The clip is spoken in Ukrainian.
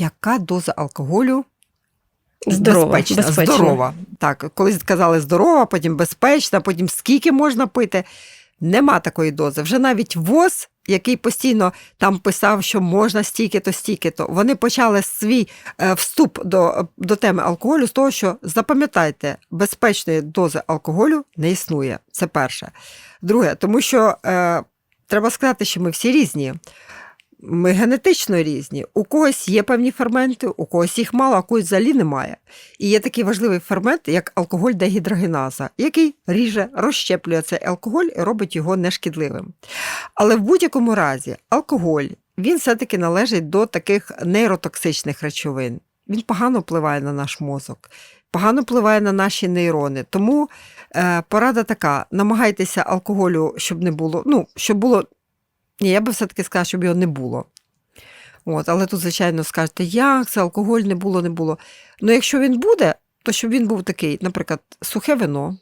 яка доза алкоголю Здорова, безпечна, безпечна. здорова. Так, колись сказали здорова, потім безпечна, потім скільки можна пити. Нема такої дози. Вже навіть ВОЗ, який постійно там писав, що можна стільки-то, стільки-то, вони почали свій е, вступ до, до теми алкоголю з того, що запам'ятайте, безпечної дози алкоголю не існує. Це перше. Друге, тому що е, треба сказати, що ми всі різні. Ми генетично різні. У когось є певні ферменти, у когось їх мало, а у когось взагалі немає. І є такий важливий фермент, як алкоголь дегідрогеназа, який ріже, розщеплює цей алкоголь і робить його нешкідливим. Але в будь-якому разі алкоголь він все-таки належить до таких нейротоксичних речовин. Він погано впливає на наш мозок, погано впливає на наші нейрони. Тому е, порада така: намагайтеся алкоголю, щоб не було, ну, щоб було. Ні, я би все-таки сказала, щоб його не було. От, але тут, звичайно, скажете, як це алкоголь не було, не було. Ну, якщо він буде, то щоб він був такий, наприклад, сухе вино,